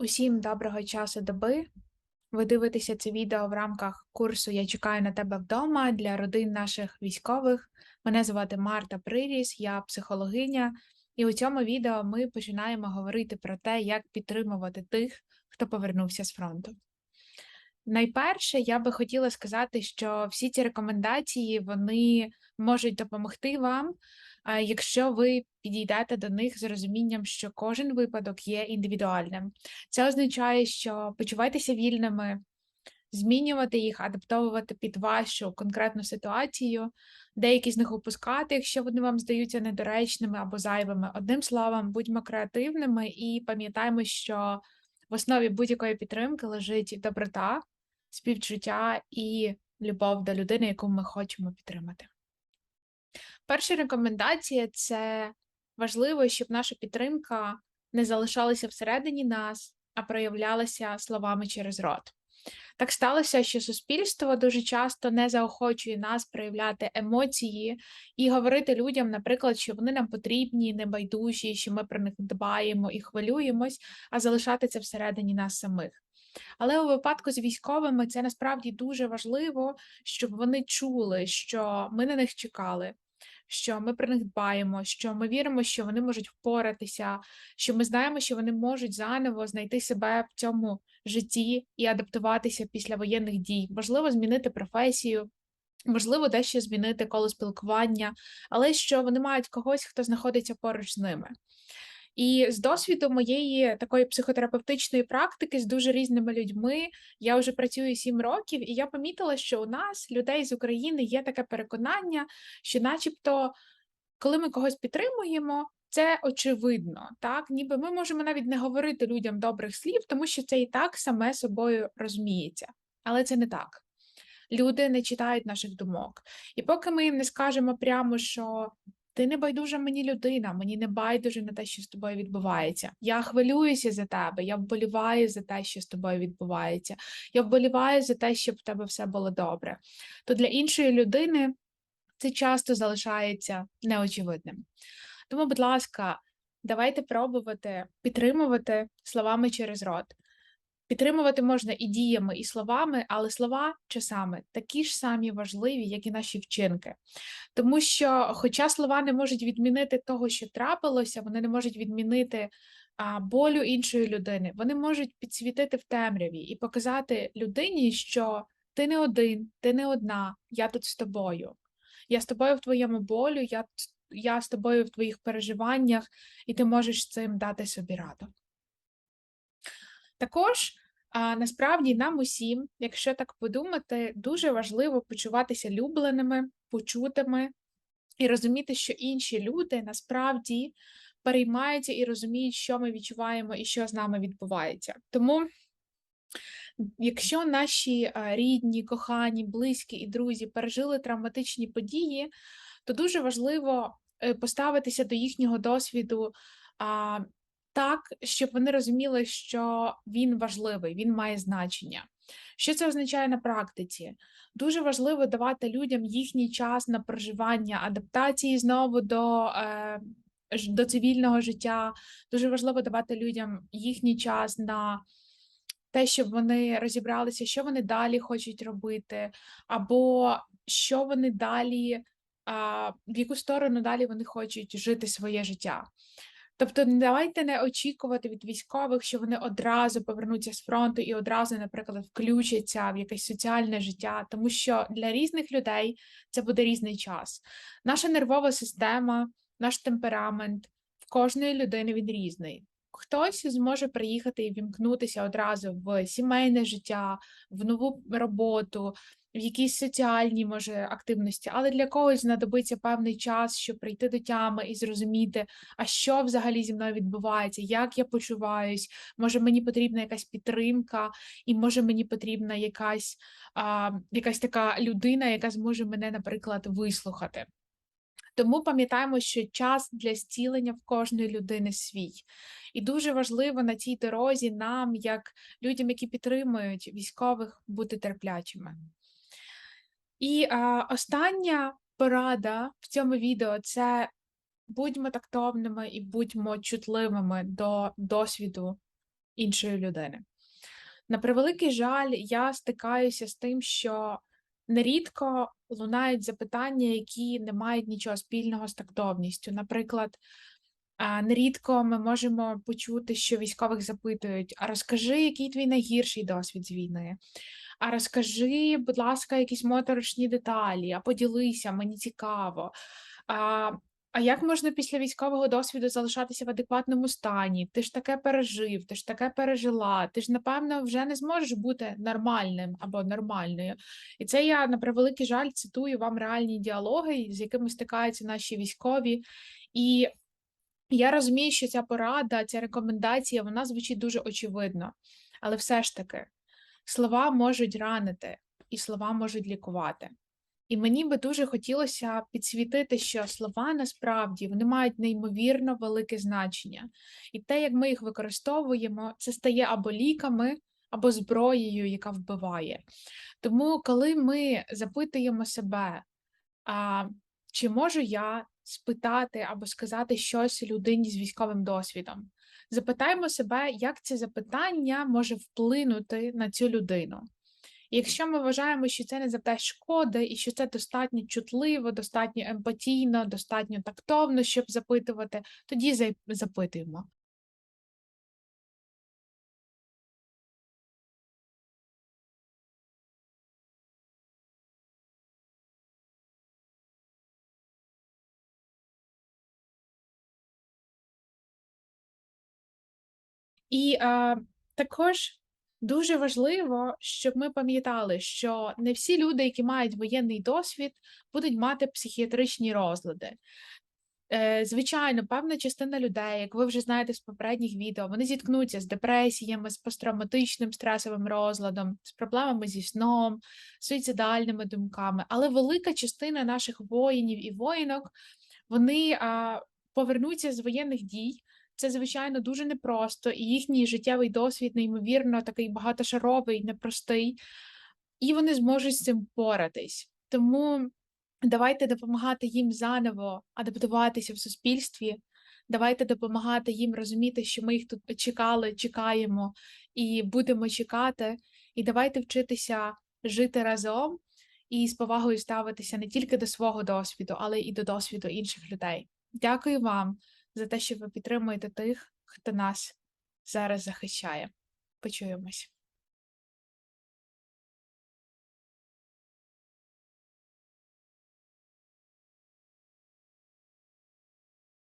Усім доброго часу доби. Ви дивитеся це відео в рамках курсу Я чекаю на тебе вдома для родин наших військових. Мене звати Марта Приріс, я психологиня, і у цьому відео ми починаємо говорити про те, як підтримувати тих, хто повернувся з фронту. Найперше, я би хотіла сказати, що всі ці рекомендації вони можуть допомогти вам, якщо ви підійдете до них з розумінням, що кожен випадок є індивідуальним. Це означає, що почувайтеся вільними, змінювати їх, адаптовувати під вашу конкретну ситуацію, деякі з них опускати, якщо вони вам здаються недоречними або зайвими. Одним словом, будьмо креативними і пам'ятаємо, що в основі будь-якої підтримки лежить доброта, співчуття і любов до людини, яку ми хочемо підтримати. Перша рекомендація це важливо, щоб наша підтримка не залишалася всередині нас, а проявлялася словами через рот. Так сталося, що суспільство дуже часто не заохочує нас проявляти емоції і говорити людям, наприклад, що вони нам потрібні, небайдужі, що ми про них дбаємо і хвилюємось, а залишати це всередині нас самих. Але у випадку з військовими це насправді дуже важливо, щоб вони чули, що ми на них чекали, що ми про них дбаємо, що ми віримо, що вони можуть впоратися, що ми знаємо, що вони можуть заново знайти себе в цьому житті і адаптуватися після воєнних дій. Можливо, змінити професію. Можливо, дещо змінити коло спілкування, але що вони мають когось, хто знаходиться поруч з ними. І з досвіду моєї такої психотерапевтичної практики з дуже різними людьми я вже працюю сім років, і я помітила, що у нас, людей з України, є таке переконання, що, начебто, коли ми когось підтримуємо, це очевидно, так? Ніби ми можемо навіть не говорити людям добрих слів, тому що це і так саме собою розуміється, але це не так. Люди не читають наших думок, і поки ми їм не скажемо прямо, що ти не байдужа мені людина, мені не байдуже на те, що з тобою відбувається. Я хвилююся за тебе, я вболіваю за те, що з тобою відбувається. Я вболіваю за те, щоб в тебе все було добре. То для іншої людини це часто залишається неочевидним. Тому, будь ласка, давайте пробувати підтримувати словами через рот. Підтримувати можна і діями, і словами, але слова часами такі ж самі важливі, як і наші вчинки. Тому що, хоча слова не можуть відмінити того, що трапилося, вони не можуть відмінити а, болю іншої людини, вони можуть підсвітити в темряві і показати людині, що ти не один, ти не одна, я тут з тобою. Я з тобою в твоєму болю, я, я з тобою в твоїх переживаннях, і ти можеш цим дати собі раду. Також а, насправді нам усім, якщо так подумати, дуже важливо почуватися любленими, почутими і розуміти, що інші люди насправді переймаються і розуміють, що ми відчуваємо і що з нами відбувається. Тому, якщо наші рідні, кохані, близькі і друзі пережили травматичні події, то дуже важливо е, поставитися до їхнього досвіду. Так, щоб вони розуміли, що він важливий, він має значення. Що це означає на практиці? Дуже важливо давати людям їхній час на проживання, адаптації знову до е, до цивільного життя. Дуже важливо давати людям їхній час на те, щоб вони розібралися, що вони далі хочуть робити, або що вони далі, в яку сторону далі вони хочуть жити своє життя. Тобто, давайте не очікувати від військових, що вони одразу повернуться з фронту і одразу, наприклад, включаться в якесь соціальне життя, тому що для різних людей це буде різний час. Наша нервова система, наш темперамент в кожної людини він різний. Хтось зможе приїхати і вімкнутися одразу в сімейне життя, в нову роботу, в якісь соціальні може активності, але для когось знадобиться певний час, щоб прийти до тями і зрозуміти, а що взагалі зі мною відбувається, як я почуваюсь, може мені потрібна якась підтримка, і може мені потрібна якась, а, якась така людина, яка зможе мене, наприклад, вислухати. Тому пам'ятаємо, що час для зцілення в кожної людини свій. І дуже важливо на цій дорозі нам, як людям, які підтримують військових, бути терплячими. І а, остання порада в цьому відео це будьмо тактовними і будьмо чутливими до досвіду іншої людини. На превеликий жаль, я стикаюся з тим, що нерідко лунають запитання, які не мають нічого спільного з тактовністю. Наприклад, нерідко ми можемо почути, що військових запитують: а розкажи, який твій найгірший досвід з війни? А розкажи, будь ласка, якісь моторошні деталі, а поділися, мені цікаво. А, а як можна після військового досвіду залишатися в адекватному стані? Ти ж таке пережив, ти ж таке пережила, ти ж, напевно, вже не зможеш бути нормальним або нормальною. І це я на превеликий жаль цитую вам реальні діалоги, з якими стикаються наші військові. І я розумію, що ця порада, ця рекомендація, вона звучить дуже очевидно, але все ж таки слова можуть ранити, і слова можуть лікувати. І мені би дуже хотілося підсвітити, що слова насправді вони мають неймовірно велике значення, і те, як ми їх використовуємо, це стає або ліками, або зброєю, яка вбиває. Тому, коли ми запитуємо себе, а, чи можу я спитати або сказати щось людині з військовим досвідом, запитаємо себе, як це запитання може вплинути на цю людину. Якщо ми вважаємо, що це не завдасть шкоди, і що це достатньо чутливо, достатньо емпатійно, достатньо тактовно, щоб запитувати, тоді запитуємо. І е, також дуже важливо, щоб ми пам'ятали, що не всі люди, які мають воєнний досвід, будуть мати психіатричні розлади. Е, Звичайно, певна частина людей, як ви вже знаєте з попередніх відео, вони зіткнуться з депресіями, з посттравматичним стресовим розладом, з проблемами зі сном, суїцидальними думками. Але велика частина наших воїнів і воїнок вони повернуться з воєнних дій. Це, звичайно, дуже непросто, і їхній життєвий досвід, неймовірно, такий багатошаровий, непростий, і вони зможуть з цим поратись. Тому давайте допомагати їм заново адаптуватися в суспільстві. Давайте допомагати їм розуміти, що ми їх тут чекали, чекаємо і будемо чекати. І давайте вчитися жити разом і з повагою ставитися не тільки до свого досвіду, але і до досвіду інших людей. Дякую вам за те, що ви підтримуєте тих, хто нас зараз захищає. Почуємось.